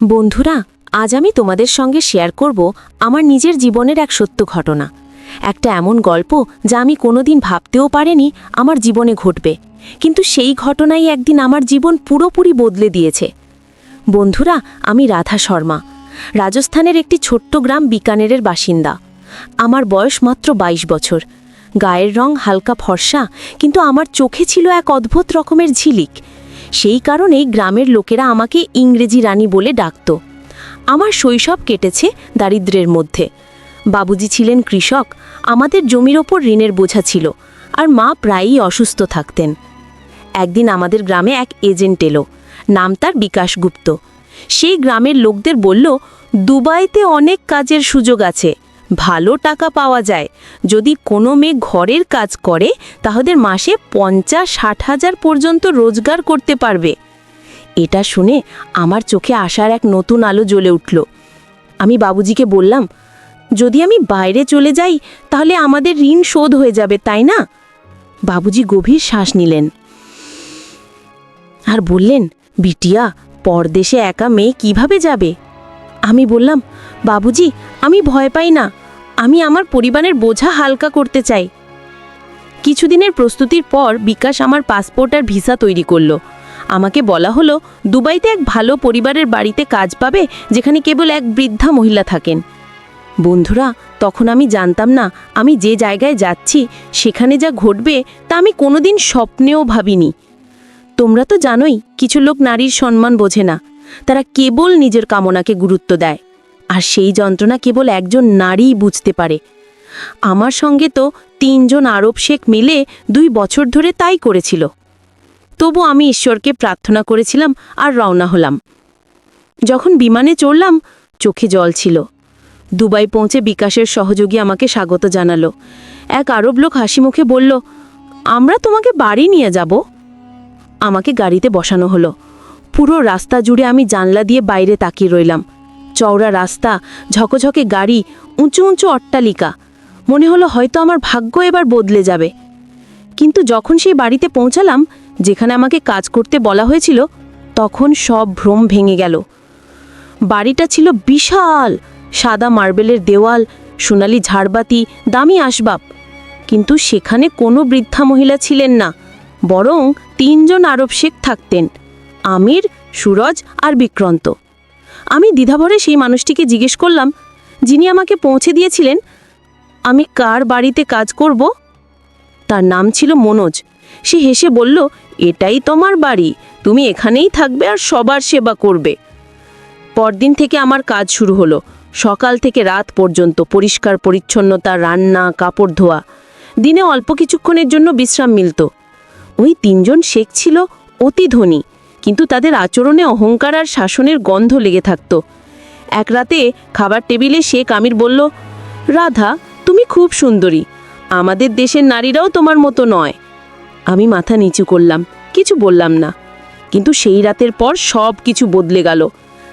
বন্ধুরা, আজ আমি তোমাদের সঙ্গে শেয়ার করব আমার নিজের জীবনের এক সত্য ঘটনা। একটা এমন গল্প যা আমি কোনোদিন ভাবতেও পারিনি আমার জীবনে ঘটবে, কিন্তু সেই ঘটনাই একদিন আমার জীবন পুরোপুরি বদলে দিয়েছে। বন্ধুরা, আমি রাধা শর্মা, রাজস্থানের একটি ছোট্ট গ্রাম বিকানেরের বাসিন্দা। আমার বয়স মাত্র ২২ বছর। গায়ের রং হালকা ফর্সা, কিন্তু আমার চোখে ছিল এক অদ্ভুত রকমের ঝিলিক। সেই কারণেই গ্রামের লোকেরা আমাকে ইংরেজি রানী বলে ডাকত। আমার শৈশব কেটেছে দারিদ্র্যের মধ্যে। বাবুজি ছিলেন কৃষক, আমাদের জমির ওপর ঋণের বোঝা ছিল আর মা প্রায়ই অসুস্থ থাকতেন। একদিন আমাদের গ্রামে এক এজেন্ট এলো, নাম তার বিকাশ গুপ্ত। সেই গ্রামের লোকদের বলল, দুবাইতে অনেক কাজের সুযোগ আছে ভালো টাকা পাওয়া যায়। যদি কোনো মেয়ে ঘরের কাজ করে, তাহলে মাসে পঞ্চাশ ষাট হাজার পর্যন্ত রোজগার করতে পারবে। এটা শুনে আমার চোখে আসার এক নতুন আলো জ্বলে উঠল। আমি বাবুজিকে বললাম, যদি আমি বাইরে চলে যাই, তাহলে আমাদের ঋণ শোধ হয়ে যাবে, তাই না? বাবুজি গভীর শ্বাস নিলেন। আর বললেন, বিটিয়া, পরদেশে একা মেয়ে কীভাবে যাবে? আমি বললাম, বাবুজি, আমি ভয় পাই না। আমি আমার পরিবারের বোঝা হালকা করতে চাই। কিছুদিনের প্রস্তুতির পর বিকাশ আমার পাসপোর্ট আর ভিসা তৈরি করল। আমাকে বলা হলো, দুবাইতে এক ভালো পরিবারের বাড়িতে কাজ পাবে, যেখানে কেবল এক বৃদ্ধা মহিলা থাকেন। বন্ধুরা, তখন আমি জানতাম না, আমি যে জায়গায় যাচ্ছি, সেখানে যা ঘটবে, তা আমি কোনোদিন স্বপ্নেও ভাবিনি। তোমরা তো জানোই, কিছু লোক নারীর সম্মান বোঝে না। তারা কেবল নিজের কামনাকে গুরুত্ব দেয়। আর সেই যন্ত্রণা কেবল একজন নারীই বুঝতে পারে। আমার সঙ্গে তো তিনজন আরব শেখ মিলে দুই বছর ধরে তাই করেছিল। তবু আমি ঈশ্বরকে প্রার্থনা করেছিলাম আর রওনা হলাম। যখন বিমানে চড়লাম, চোখে জল ছিল। দুবাই পৌঁছে বিকাশের সহযোগী আমাকে স্বাগত জানালো। এক আরব লোক হাসি মুখে বলল, আমরা তোমাকে বাড়ি নিয়ে যাব? আমাকে গাড়িতে বসানো হলো। পুরো রাস্তা জুড়ে আমি জানলা দিয়ে বাইরে তাকিয়ে রইলাম। চওড়া রাস্তা, ঝকঝকে গাড়ি, উঁচু উঁচু অট্টালিকা। মনে হলো হয়তো আমার ভাগ্য এবার বদলে যাবে। কিন্তু যখন সেই বাড়িতে পৌঁছালাম, যেখানে আমাকে কাজ করতে বলা হয়েছিল, তখন সব ভ্রম ভেঙে গেল। বাড়িটা ছিল বিশাল, সাদা মার্বেলের দেওয়াল, সোনালি ঝাড়বাতি, দামি আসবাব। কিন্তু সেখানে কোনো বৃদ্ধা মহিলা ছিলেন না, বরং তিনজন আরব শেখ থাকতেন, আমির, সুরজ আর বিক্রান্ত। আমি দ্বিধাভরে সেই মানুষটিকে জিজ্ঞেস করলাম, যিনি আমাকে পৌঁছে দিয়েছিলেন, আমি কার বাড়িতে কাজ করব? তার নাম ছিল মনোজ। সে হেসে বলল, এটাই তোমার বাড়ি, তুমি এখানেই থাকবে আর সবার সেবা করবে। পরদিন থেকে আমার কাজ শুরু হলো। সকাল থেকে রাত পর্যন্ত পরিষ্কার পরিচ্ছন্নতা, রান্না, কাপড় ধোয়া। দিনে অল্প কিছুক্ষণের জন্য বিশ্রাম মিলত। ওই তিনজন শেখ ছিল অতি ধনী। কিন্তু তাদের আচরণে অহংকার আর শাসনের গন্ধ লেগে থাকত। এক রাতে খাবার টেবিলে শেখ আমির বলল, রাধা, তুমি খুব সুন্দরী। আমাদের দেশের নারীরাও তোমার মতো নয়। আমি মাথা নিচু করলাম, কিছু বললাম না। কিন্তু সেই রাতের পর সব কিছু বদলে গেল।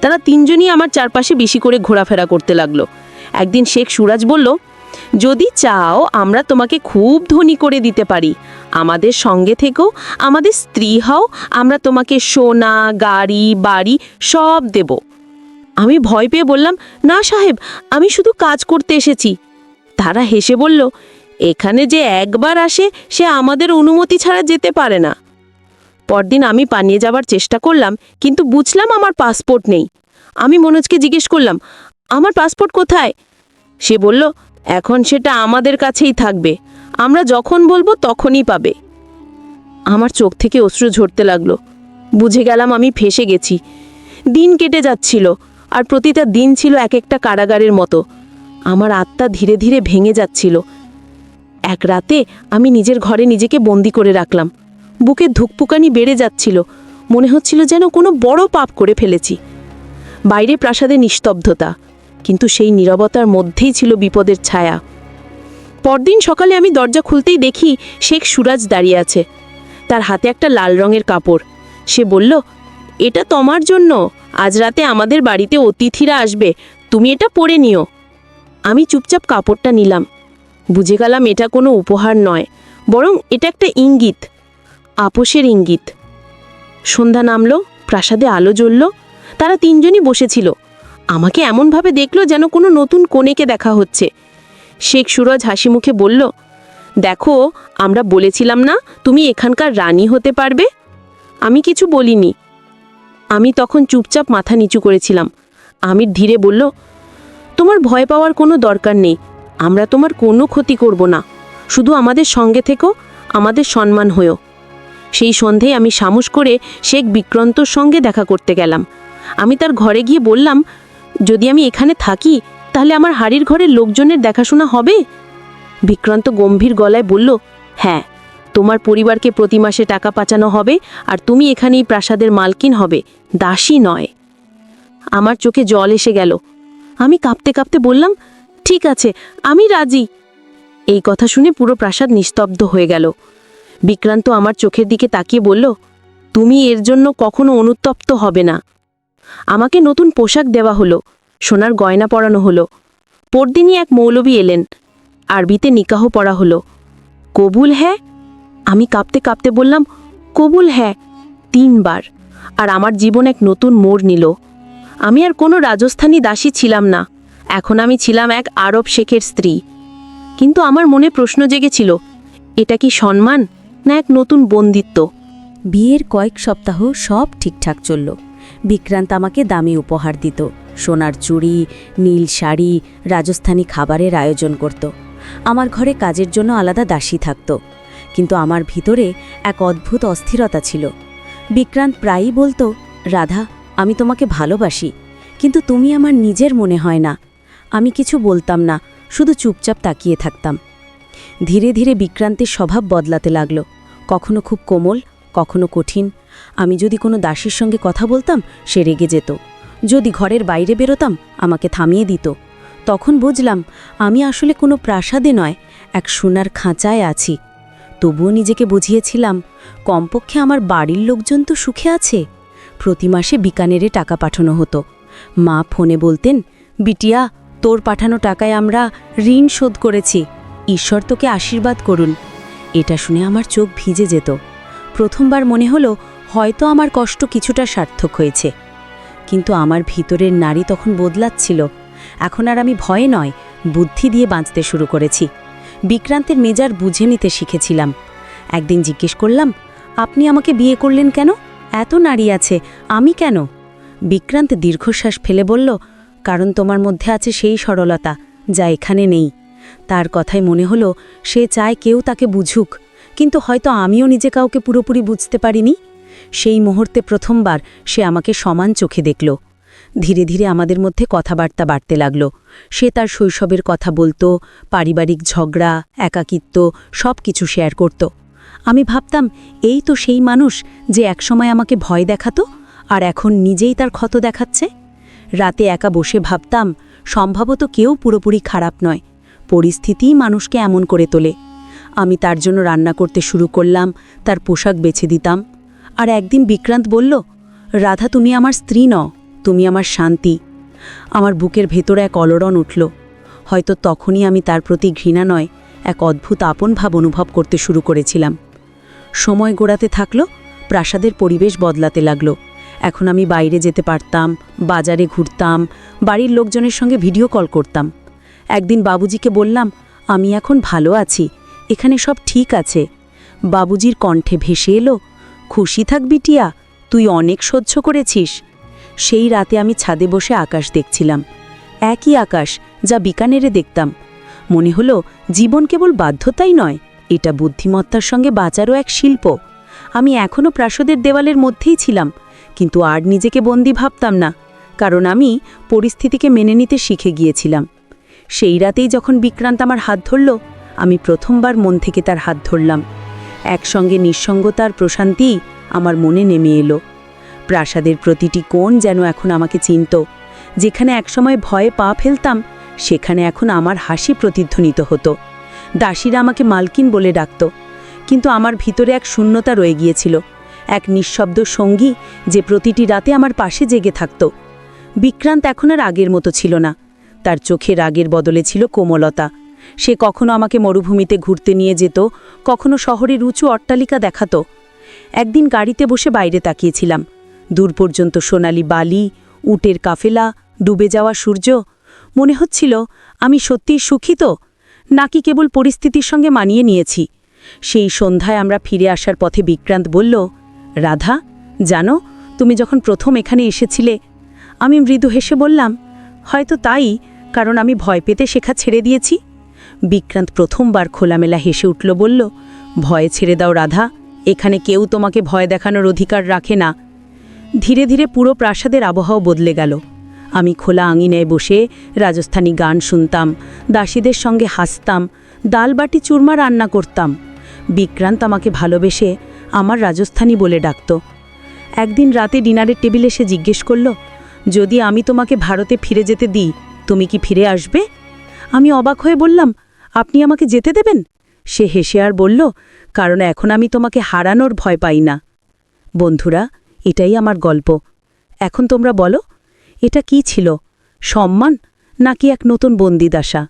তারা তিনজনই আমার চারপাশে বেশি করে ঘোরাফেরা করতে লাগল। একদিন শেখ সুরাজ বলল যদি চাও, আমরা তোমাকে খুব ধনী করে দিতে পারি। আমাদের সঙ্গে থেকেও আমাদের স্ত্রী হও, আমরা তোমাকে সোনা, গাড়ি, বাড়ি সব দেব। আমি ভয় পেয়ে বললাম, না সাহেব, আমি শুধু কাজ করতে এসেছি। তারা হেসে বলল, এখানে যে একবার আসে, সে আমাদের অনুমতি ছাড়া যেতে পারে না। পরদিন আমি পানিয়ে যাবার চেষ্টা করলাম, কিন্তু বুঝলাম আমার পাসপোর্ট নেই। আমি মনোজকে জিজ্ঞেস করলাম, আমার পাসপোর্ট কোথায়? সে বলল এখন সেটা আমাদের কাছেই থাকবে। আমরা যখন বলব তখনই পাবে। আমার চোখ থেকে অশ্রু ঝরতে লাগল। বুঝে গেলাম আমি ফেসে গেছি। দিন কেটে যাচ্ছিল, আর প্রতিটা দিন ছিল এক একটা কারাগারের মতো। আমার আত্মা ধীরে ধীরে ভেঙে যাচ্ছিল। এক রাতে আমি নিজের ঘরে নিজেকে বন্দি করে রাখলাম। বুকে ধুকপুকানি বেড়ে যাচ্ছিল। মনে হচ্ছিল যেন কোনো বড় পাপ করে ফেলেছি। বাইরে প্রাসাদে নিস্তব্ধতা। কিন্তু সেই নীরবতার মধ্যেই ছিল বিপদের ছায়া। পরদিন সকালে আমি দরজা খুলতেই দেখি শেখ সুরাজ দাঁড়িয়ে আছে। তার হাতে একটা লাল রঙের কাপড়। সে বলল, এটা তোমার জন্য। আজ রাতে আমাদের বাড়িতে অতিথিরা আসবে। তুমি এটা পরে নিও। আমি চুপচাপ কাপড়টা নিলাম। বুঝে গেলাম এটা কোনো উপহার নয়, বরং এটা একটা ইঙ্গিত, আপোষের ইঙ্গিত। সন্ধ্যা নামলো, প্রাসাদে আলো জ্বলল, তারা তিনজনই বসেছিল। আমাকে এমনভাবে দেখল যেন কোনো নতুন কনেকে দেখা হচ্ছে। শেখ সুরজ হাসি মুখে বলল, দেখো, আমরা বলেছিলাম না তুমি এখানকার রানী হতে পারবে? আমি কিছু বলিনি। আমি তখন চুপচাপ মাথা নিচু করেছিলাম। আমির ধীরে বলল, তোমার ভয় পাওয়ার কোনো দরকার নেই। আমরা তোমার কোনো ক্ষতি করব না। শুধু আমাদের সঙ্গে থেকেও আমাদের সম্মান হয়েও। সেই সন্ধেয় আমি সাহস করে শেখ বিক্রান্তর সঙ্গে দেখা করতে গেলাম। আমি তার ঘরে গিয়ে বললাম যদি আমি এখানে থাকি, তাহলে আমার হাড়ির ঘরের লোকজনের দেখাশোনা হবে? বিক্রান্ত গম্ভীর গলায় বলল হ্যাঁ তোমার পরিবারকে প্রতি মাসে টাকা পাচানো হবে আর তুমি এখানেই প্রাসাদের মালকিন হবে, দাসী নয়। আমার চোখে জল এসে গেল। আমি কাঁপতে কাঁপতে বললাম, ঠিক আছে, আমি রাজি। এই কথা শুনে পুরো প্রাসাদ নিস্তব্ধ হয়ে গেল। বিক্রান্ত আমার চোখের দিকে তাকিয়ে বলল, তুমি এর জন্য কখনো অনুতপ্ত হবে না। আমাকে নতুন পোশাক দেওয়া হলো, সোনার গয়না পরানো হলো। পরদিনই এক মৌলবী এলেন, আরবিতে নিকাহ পড়া হলো। কবুল হ্যাঁ? আমি কাঁপতে কাঁপতে বললাম, কবুল হ্যাঁ তিনবার। আর আমার জীবন এক নতুন মোড় নিল। আমি আর কোনো রাজস্থানী দাসী ছিলাম না। এখন আমি ছিলাম এক আরব শেখের স্ত্রী। কিন্তু আমার মনে প্রশ্ন জেগেছিল, এটা কি সম্মান না এক নতুন বন্দিত্ব? বিয়ের কয়েক সপ্তাহ সব ঠিকঠাক চলল। বিক্রান্ত আমাকে দামি উপহার দিত। সোনার চুড়ি, নীল শাড়ি, রাজস্থানী খাবারের আয়োজন করত। আমার ঘরে কাজের জন্য আলাদা দাসী থাকত। কিন্তু আমার ভিতরে এক অদ্ভুত অস্থিরতা ছিল। বিক্রান্ত প্রায়ই বলতো, রাধা, আমি তোমাকে ভালোবাসি, কিন্তু তুমি আমার নিজের মনে হয় না। আমি কিছু বলতাম না, শুধু চুপচাপ তাকিয়ে থাকতাম। ধীরে ধীরে বিক্রান্তের স্বভাব বদলাতে লাগল। কখনো খুব কোমল, কখনো কঠিন আমি যদি কোনো দাসীর সঙ্গে কথা বলতাম, সে রেগে যেত। যদি ঘরের বাইরে বেরোতাম, আমাকে থামিয়ে দিত। তখন বুঝলাম, আমি আসলে কোনো প্রাসাদে নয়, এক সোনার খাঁচায় আছি। তবুও নিজেকে বুঝিয়েছিলাম, কমপক্ষে আমার বাড়ির লোকজন তো সুখে আছে। প্রতি মাসে বিকানেরে টাকা পাঠানো হতো। মা ফোনে বলতেন, বিটিয়া, তোর পাঠানো টাকায় আমরা ঋণ শোধ করেছি। ঈশ্বর তোকে আশীর্বাদ করুন। এটা শুনে আমার চোখ ভিজে যেত। প্রথমবার মনে হলো হয়তো আমার কষ্ট কিছুটা সার্থক হয়েছে। কিন্তু আমার ভিতরের নারী তখন বদলাচ্ছিল। এখন আর আমি ভয়ে নয়, বুদ্ধি দিয়ে বাঁচতে শুরু করেছি। বিক্রান্তের মেজার বুঝে নিতে শিখেছিলাম। একদিন জিজ্ঞেস করলাম, আপনি আমাকে বিয়ে করলেন কেন? এত নারী আছে, আমি কেন? বিক্রান্ত দীর্ঘশ্বাস ফেলে বলল, কারণ তোমার মধ্যে আছে সেই সরলতা, যা এখানে নেই। তার কথায় মনে হলো, সে চায় কেউ তাকে বুঝুক, কিন্তু হয়তো আমিও নিজে কাউকে পুরোপুরি বুঝতে পারিনি। সেই মুহূর্তে প্রথমবার সে আমাকে সমান চোখে দেখল। ধীরে ধীরে আমাদের মধ্যে কথাবার্তা বাড়তে লাগল। সে তার শৈশবের কথা বলতো, পারিবারিক ঝগড়া, একাকিত্ব সব কিছু শেয়ার করত। আমি ভাবতাম, এই তো সেই মানুষ যে একসময় আমাকে ভয় দেখাতো আর এখন নিজেই তার ক্ষত দেখাচ্ছে। রাতে একা বসে ভাবতাম, সম্ভবত কেউ পুরোপুরি খারাপ নয়, পরিস্থিতিই মানুষকে এমন করে তোলে। আমি তার জন্য রান্না করতে শুরু করলাম, তার পোশাক বেছে দিতাম। আর একদিন বিক্রান্ত বলল, রাধা, তুমি আমার স্ত্রী নও, তুমি আমার শান্তি। আমার বুকের ভেতরে এক অলরণ উঠল। হয়তো তখনই আমি তার প্রতি ঘৃণা নয়, এক অদ্ভুত আপন ভাব অনুভব করতে শুরু করেছিলাম। সময় গোড়াতে থাকল, প্রাসাদের পরিবেশ বদলাতে লাগল। এখন আমি বাইরে যেতে পারতাম, বাজারে ঘুরতাম, বাড়ির লোকজনের সঙ্গে ভিডিও কল করতাম। একদিন বাবুজিকে বললাম, আমি এখন ভালো আছি, এখানে সব ঠিক আছে। বাবুজির কণ্ঠে ভেসে এলো খুশি থাক বিটিয়া তুই অনেক সহ্য করেছিস। সেই রাতে আমি ছাদে বসে আকাশ দেখছিলাম। একই আকাশ যা বিকানেরে দেখতাম। মনে হলো জীবন কেবল বাধ্যতাই নয়, এটা বুদ্ধিমত্তার সঙ্গে বাঁচারও এক শিল্প। আমি এখনও প্রাসাদের দেওয়ালের মধ্যেই ছিলাম, কিন্তু আর নিজেকে বন্দি ভাবতাম না, কারণ আমি পরিস্থিতিকে মেনে নিতে শিখে গিয়েছিলাম। সেই রাতেই যখন বিক্রান্ত আমার হাত ধরল, আমি প্রথমবার মন থেকে তার হাত ধরলাম। একসঙ্গে নিঃসঙ্গতার প্রশান্তি আমার মনে নেমে এলো। প্রাসাদের প্রতিটি কোণ যেন এখন আমাকে চিনত। যেখানে একসময় ভয়ে পা ফেলতাম, সেখানে এখন আমার হাসি প্রতিধ্বনিত হতো। দাসীরা আমাকে মালকিন বলে ডাকত, কিন্তু আমার ভিতরে এক শূন্যতা রয়ে গিয়েছিল, এক নিঃশব্দ সঙ্গী যে প্রতিটি রাতে আমার পাশে জেগে থাকত। বিক্রান্ত এখন আর আগের মতো ছিল না, তার চোখে রাগের বদলে ছিল কোমলতা। সে কখনো আমাকে মরুভূমিতে ঘুরতে নিয়ে যেত, কখনো শহরের উঁচু অট্টালিকা দেখাত। একদিন গাড়িতে বসে বাইরে তাকিয়েছিলাম। দূর পর্যন্ত সোনালি বালি, উটের কাফেলা, ডুবে যাওয়া সূর্য, মনে হচ্ছিল আমি সত্যিই সুখী তো, নাকি কেবল পরিস্থিতির সঙ্গে মানিয়ে নিয়েছি। সেই সন্ধ্যায় আমরা ফিরে আসার পথে বিক্রান্ত বলল, রাধা, জানো, তুমি যখন প্রথম এখানে এসেছিলে, আমি মৃদু হেসে বললাম, হয়তো তাই, কারণ আমি ভয় পেতে শেখা ছেড়ে দিয়েছি। বিক্রান্ত প্রথমবার খোলামেলা হেসে উঠল, বলল, ভয় ছেড়ে দাও রাধা, এখানে কেউ তোমাকে ভয় দেখানোর অধিকার রাখে না। ধীরে ধীরে পুরো প্রাসাদের আবহাওয়া বদলে গেল। আমি খোলা আঙিনায় বসে রাজস্থানী গান শুনতাম, দাসীদের সঙ্গে হাসতাম, ডালবাটি চুরমা রান্না করতাম। বিক্রান্ত আমাকে ভালোবেসে আমার রাজস্থানী বলে ডাকত। একদিন রাতে ডিনারের টেবিলে সে জিজ্ঞেস করল, যদি আমি তোমাকে ভারতে ফিরে যেতে দিই, তুমি কি ফিরে আসবে? আমি অবাক হয়ে বললাম আপনি আমাকে যেতে দেবেন? সে হেসে আর বলল, কারণ এখন আমি তোমাকে হারানোর ভয় পাই না। বন্ধুরা, এটাই আমার গল্প। এখন তোমরা বলো, এটা কি ছিল? সম্মান নাকি এক নতুন বন্দিদাসা